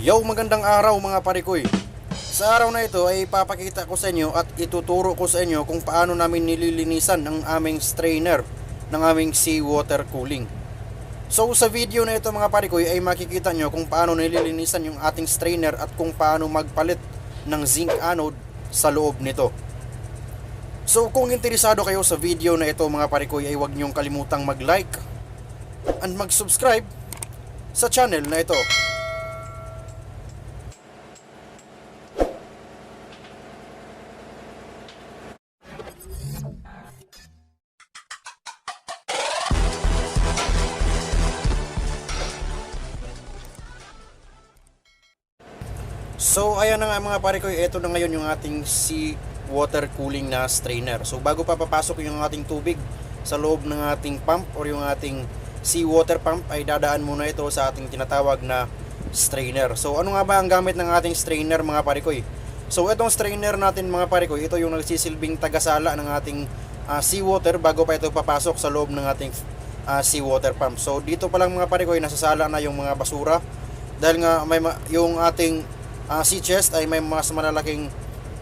Yo, magandang araw mga parikoy. Sa araw na ito ay ipapakita ko sa inyo at ituturo ko sa inyo kung paano namin nililinisan ang aming strainer ng aming seawater cooling. So sa video na ito mga parikoy ay makikita nyo kung paano nililinisan yung ating strainer at kung paano magpalit ng zinc anode sa loob nito. So kung interesado kayo sa video na ito mga parikoy ay huwag nyong kalimutang mag-like and mag-subscribe sa channel na ito. So ayan na nga mga pare ko, ito na ngayon yung ating sea water cooling na strainer. So bago pa papasok yung ating tubig sa loob ng ating pump or yung ating sea water pump ay dadaan muna ito sa ating tinatawag na strainer. So ano nga ba ang gamit ng ating strainer mga pare ko? So itong strainer natin mga pare ko, ito yung nagsisilbing tagasala ng ating uh, seawater bago pa ito papasok sa loob ng ating uh, seawater pump. So dito pa lang mga pare ko, nasasala na yung mga basura dahil nga may ma- yung ating uh, sea chest ay may mas malalaking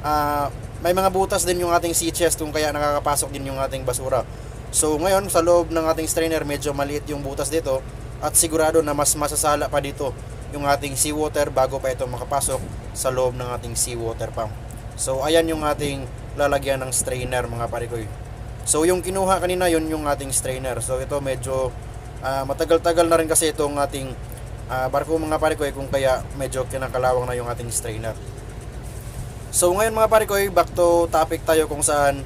uh, may mga butas din yung ating sea chest kung kaya nakakapasok din yung ating basura. So ngayon sa loob ng ating strainer medyo maliit yung butas dito at sigurado na mas masasala pa dito yung ating seawater bago pa ito makapasok sa loob ng ating seawater pump. So ayan yung ating lalagyan ng strainer mga parikoy. So yung kinuha kanina yun yung ating strainer. So ito medyo ah, matagal-tagal na rin kasi itong ating ah, barko mga parikoy kung kaya medyo kinakalawang na yung ating strainer. So ngayon mga parikoy, back to topic tayo kung saan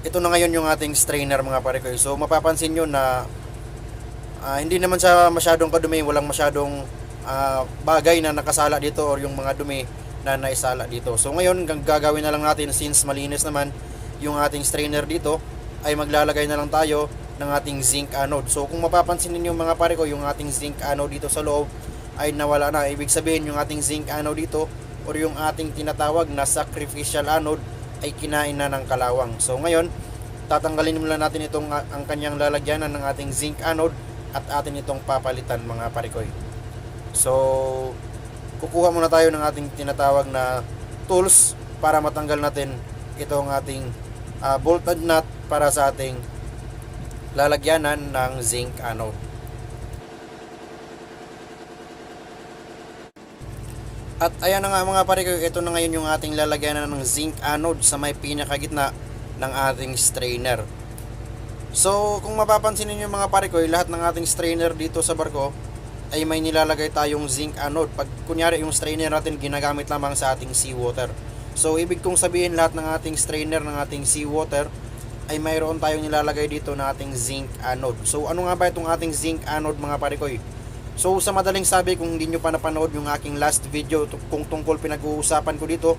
ito na ngayon yung ating strainer mga parikoy. So mapapansin nyo na ah, hindi naman siya masyadong kadumi, walang masyadong ah, bagay na nakasala dito or yung mga dumi na naisala dito. So ngayon gagawin na lang natin since malinis naman yung ating strainer dito ay maglalagay na lang tayo ng ating zinc anode. So kung mapapansin ninyo mga pare ko, yung ating zinc anode dito sa loob ay nawala na. Ibig sabihin yung ating zinc anode dito or yung ating tinatawag na sacrificial anode ay kinain na ng kalawang. So ngayon, tatanggalin muna natin itong ah, ang kanyang lalagyanan ng ating zinc anode at atin itong papalitan mga parikoy. So, kukuha muna tayo ng ating tinatawag na tools para matanggal natin itong ating ah, bolted nut para sa ating lalagyanan ng zinc anode. At ayan na nga mga pare ko, ito na ngayon yung ating lalagyanan ng zinc anode sa may pinakagitna ng ating strainer. So, kung mapapansin niyo mga pare ko, lahat ng ating strainer dito sa barko ay may nilalagay tayong zinc anode. Pag kunyari yung strainer natin ginagamit lamang sa ating seawater. So, ibig kong sabihin lahat ng ating strainer ng ating seawater ay mayroon tayong nilalagay dito na ating zinc anode. So, ano nga ba itong ating zinc anode mga parikoy? So, sa madaling sabi, kung hindi nyo pa napanood yung aking last video kung tungkol pinag-uusapan ko dito,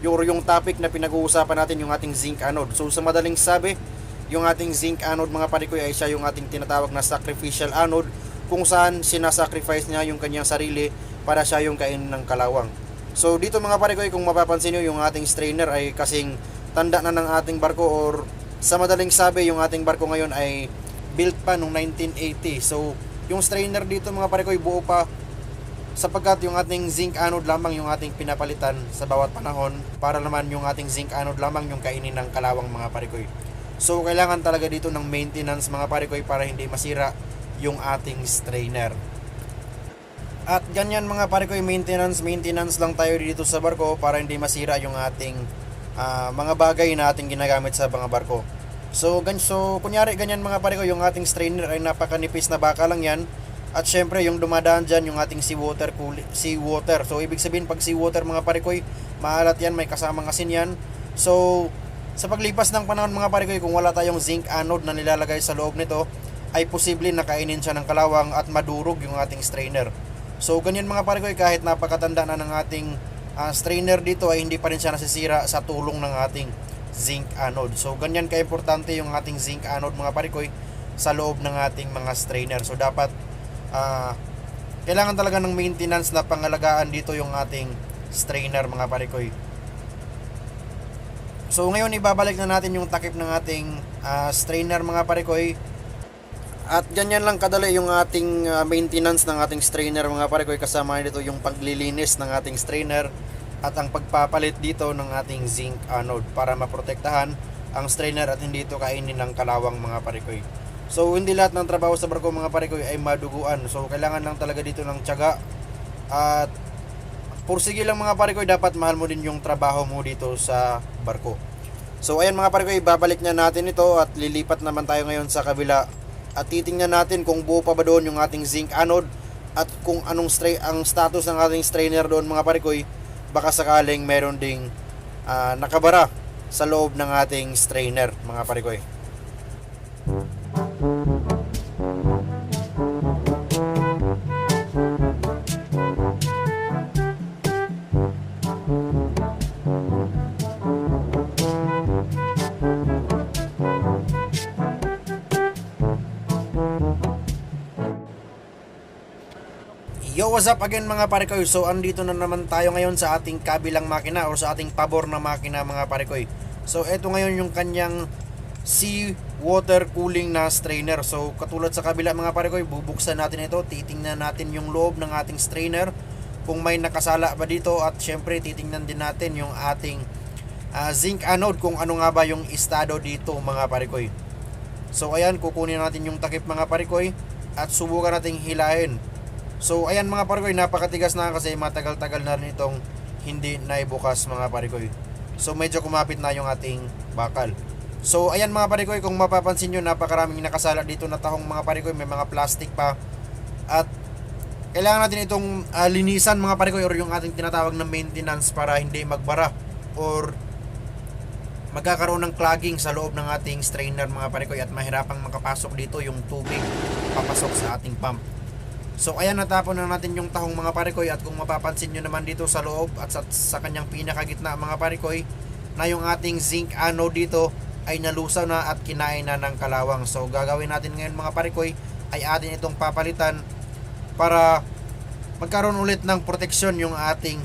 yung, yung topic na pinag-uusapan natin yung ating zinc anode. So, sa madaling sabi, yung ating zinc anode mga parikoy ay siya yung ating tinatawag na sacrificial anode kung saan sinasacrifice niya yung kanyang sarili para siya yung kain ng kalawang. So dito mga pare ko, kung mapapansin nyo, yung ating strainer ay kasing tanda na ng ating barko or sa madaling sabi, yung ating barko ngayon ay built pa noong 1980. So yung strainer dito mga pare ko, buo pa sapagkat yung ating zinc anode lamang yung ating pinapalitan sa bawat panahon para naman yung ating zinc anode lamang yung kainin ng kalawang mga parikoy. So kailangan talaga dito ng maintenance mga parikoy para hindi masira yung ating strainer. At ganyan mga pare ko, maintenance, maintenance lang tayo dito sa barko para hindi masira yung ating ah, mga bagay na ating ginagamit sa mga barko. So, gan so kunyari ganyan mga pare ko, yung ating strainer ay napakanipis na baka lang yan. At syempre, yung dumadaan dyan, yung ating seawater, seawater. So, ibig sabihin, pag seawater mga pare ko, maalat yan, may kasamang asin yan. So, sa paglipas ng panahon mga pare ko, kung wala tayong zinc anode na nilalagay sa loob nito, ay posible na kainin siya ng kalawang at madurog yung ating strainer. So ganyan mga pare ko kahit napakatanda na ng ating ah, strainer dito ay hindi pa rin siya nasisira sa tulong ng ating zinc anode. So ganyan ka-importante yung ating zinc anode mga pare ko eh, sa loob ng ating mga strainer. So dapat ah, kailangan talaga ng maintenance na pangalagaan dito yung ating strainer mga pare ko eh. So ngayon ibabalik na natin yung takip ng ating ah, strainer mga pare ko eh. At ganyan lang kadali yung ating uh, maintenance ng ating strainer mga pare ko. Kasama dito yung paglilinis ng ating strainer at ang pagpapalit dito ng ating zinc anode para maprotektahan ang strainer at hindi ito kainin ng kalawang mga pare ko. So hindi lahat ng trabaho sa barko mga pare ko ay maduguan. So kailangan lang talaga dito ng tiyaga at pursige lang mga pare ko dapat mahal mo din yung trabaho mo dito sa barko. So ayan mga pare ko, babalik na natin ito at lilipat naman tayo ngayon sa kabila at titingnan natin kung buo pa ba doon yung ating zinc anode at kung anong stray ang status ng ating strainer doon mga pare ko, baka sakaling meron ding ah, nakabara sa loob ng ating strainer mga pare Yo, what's up again mga pare ko? So, andito na naman tayo ngayon sa ating kabilang makina o sa ating pabor na makina mga pare ko. So, eto ngayon yung kanyang sea water cooling na strainer. So, katulad sa kabila mga pare ko, bubuksan natin ito, titingnan natin yung loob ng ating strainer kung may nakasala ba dito at syempre titingnan din natin yung ating ah, zinc anode kung ano nga ba yung estado dito mga pare ko. So, ayan, kukunin natin yung takip mga pare ko at subukan nating hilahin So ayan mga parikoy, napakatigas na kasi matagal-tagal na rin itong hindi naibukas mga parikoy. So medyo kumapit na yung ating bakal. So ayan mga parikoy, kung mapapansin nyo, napakaraming nakasala dito na tahong mga parikoy, may mga plastic pa. At kailangan natin itong ah, linisan mga parikoy or yung ating tinatawag na maintenance para hindi magbara or magkakaroon ng clogging sa loob ng ating strainer mga parikoy at mahirapang makapasok dito yung tubig papasok sa ating pump. So ayan natapon na natin yung tahong mga parikoy at kung mapapansin nyo naman dito sa loob at sa, sa kanyang pinakagitna mga parikoy na yung ating zinc anode dito ay nalusaw na at kinain na ng kalawang. So gagawin natin ngayon mga parikoy ay atin itong papalitan para magkaroon ulit ng proteksyon yung ating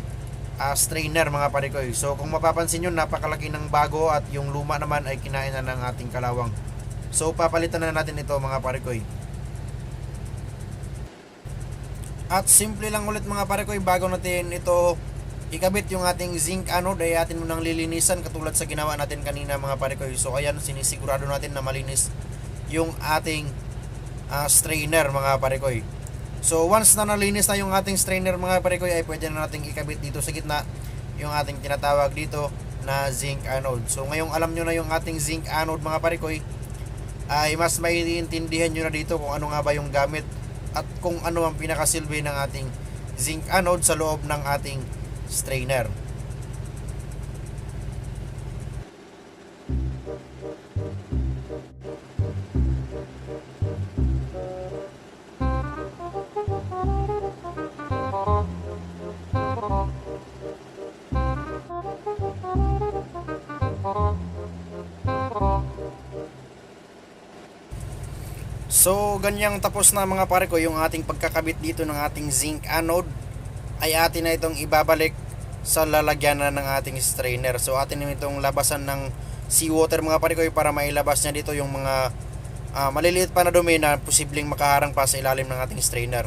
ah, strainer mga parikoy. So kung mapapansin nyo napakalaki ng bago at yung luma naman ay kinain na ng ating kalawang. So papalitan na natin ito mga parikoy. At simple lang ulit mga pare ko, bago natin ito ikabit yung ating zinc anode ay atin munang lilinisan katulad sa ginawa natin kanina mga pare ko. So ayan, sinisigurado natin na malinis yung ating ah, strainer mga pare ko. So once na nalinis na yung ating strainer mga pare ko ay pwede na nating ikabit dito sa gitna yung ating tinatawag dito na zinc anode. So ngayong alam nyo na yung ating zinc anode mga pare ko ay mas maiintindihan nyo na dito kung ano nga ba yung gamit at kung ano ang pinakasilbi ng ating zinc anode sa loob ng ating strainer. So, ganyang tapos na mga pare ko yung ating pagkakabit dito ng ating zinc anode ay atin na itong ibabalik sa lalagyanan ng ating strainer. So, atin na itong labasan ng seawater mga pare ko para mailabas niya dito yung mga ah, maliliit pa na dumi na posibleng makaharang pa sa ilalim ng ating strainer.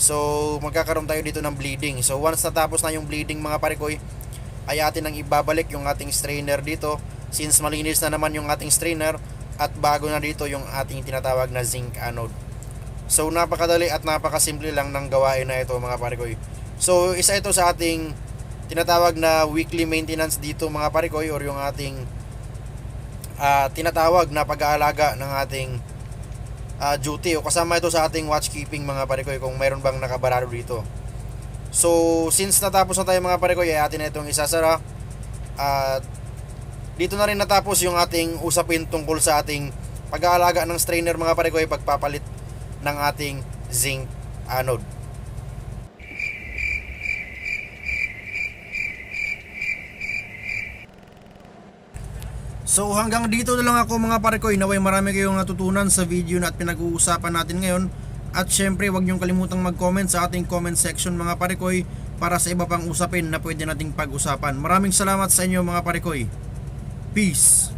So, magkakaroon tayo dito ng bleeding. So, once natapos na yung bleeding mga pare ko ay atin nang ibabalik yung ating strainer dito since malinis na naman yung ating strainer at bago na dito yung ating tinatawag na zinc anode. So napakadali at napakasimple lang ng gawain na ito mga parikoy. So isa ito sa ating tinatawag na weekly maintenance dito mga parikoy or yung ating ah, tinatawag na pag-aalaga ng ating ah, duty o kasama ito sa ating watchkeeping mga parikoy kung mayroon bang nakabarado dito. So since natapos na tayo mga parikoy ay atin na itong isasara at dito na rin natapos yung ating usapin tungkol sa ating pag-aalaga ng strainer mga pare ko ay pagpapalit ng ating zinc anode. So hanggang dito na lang ako mga pare ko, naway marami kayong natutunan sa video na at pinag-uusapan natin ngayon. At syempre wag niyong kalimutang mag-comment sa ating comment section mga parekoy para sa iba pang usapin na pwede nating pag-usapan. Maraming salamat sa inyo mga parekoy. Peace!